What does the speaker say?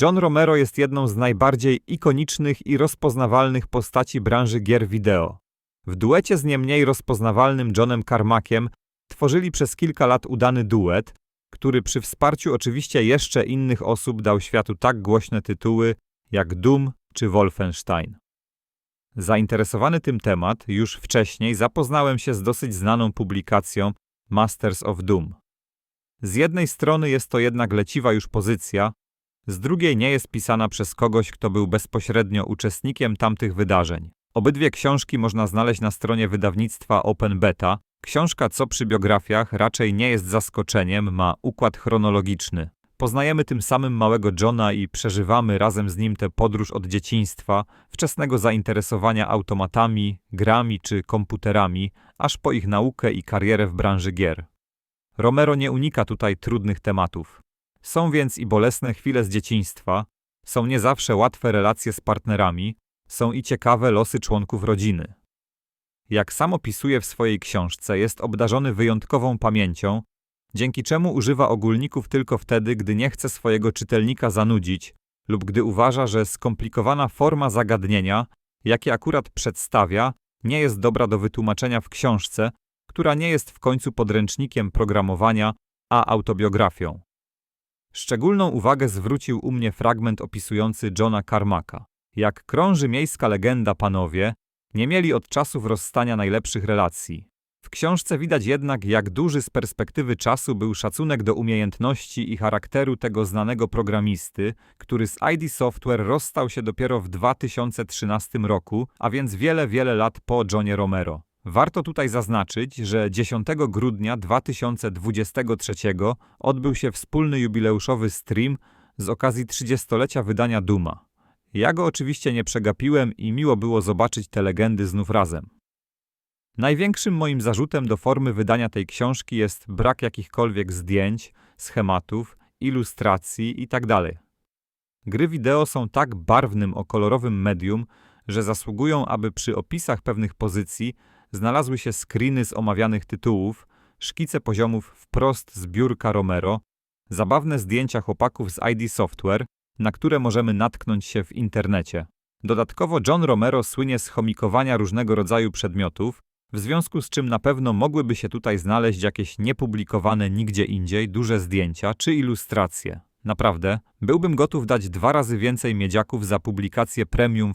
John Romero jest jedną z najbardziej ikonicznych i rozpoznawalnych postaci branży gier wideo. W duecie z nie mniej rozpoznawalnym Johnem Carmackiem tworzyli przez kilka lat udany duet, który przy wsparciu oczywiście jeszcze innych osób dał światu tak głośne tytuły jak Doom czy Wolfenstein. Zainteresowany tym temat, już wcześniej zapoznałem się z dosyć znaną publikacją Masters of Doom. Z jednej strony jest to jednak leciwa już pozycja, z drugiej nie jest pisana przez kogoś, kto był bezpośrednio uczestnikiem tamtych wydarzeń. Obydwie książki można znaleźć na stronie wydawnictwa Open Beta. Książka, co przy biografiach, raczej nie jest zaskoczeniem, ma układ chronologiczny. Poznajemy tym samym małego Johna i przeżywamy razem z nim tę podróż od dzieciństwa, wczesnego zainteresowania automatami, grami czy komputerami, aż po ich naukę i karierę w branży gier. Romero nie unika tutaj trudnych tematów. Są więc i bolesne chwile z dzieciństwa, są nie zawsze łatwe relacje z partnerami, są i ciekawe losy członków rodziny. Jak sam opisuje w swojej książce, jest obdarzony wyjątkową pamięcią, dzięki czemu używa ogólników tylko wtedy, gdy nie chce swojego czytelnika zanudzić lub gdy uważa, że skomplikowana forma zagadnienia, jakie akurat przedstawia, nie jest dobra do wytłumaczenia w książce, która nie jest w końcu podręcznikiem programowania, a autobiografią. Szczególną uwagę zwrócił u mnie fragment opisujący Johna Carmacka. Jak krąży miejska legenda panowie, nie mieli od czasów rozstania najlepszych relacji. W książce widać jednak, jak duży z perspektywy czasu był szacunek do umiejętności i charakteru tego znanego programisty, który z ID Software rozstał się dopiero w 2013 roku, a więc wiele, wiele lat po Johnie Romero. Warto tutaj zaznaczyć, że 10 grudnia 2023 odbył się wspólny jubileuszowy stream z okazji 30-lecia wydania Duma. Ja go oczywiście nie przegapiłem i miło było zobaczyć te legendy znów razem. Największym moim zarzutem do formy wydania tej książki jest brak jakichkolwiek zdjęć, schematów, ilustracji itd. Gry wideo są tak barwnym o kolorowym medium, że zasługują, aby przy opisach pewnych pozycji znalazły się screeny z omawianych tytułów, szkice poziomów wprost z biurka Romero, zabawne zdjęcia chłopaków z ID Software, na które możemy natknąć się w internecie. Dodatkowo John Romero słynie z chomikowania różnego rodzaju przedmiotów, w związku z czym na pewno mogłyby się tutaj znaleźć jakieś niepublikowane nigdzie indziej duże zdjęcia czy ilustracje. Naprawdę, byłbym gotów dać dwa razy więcej miedziaków za publikację premium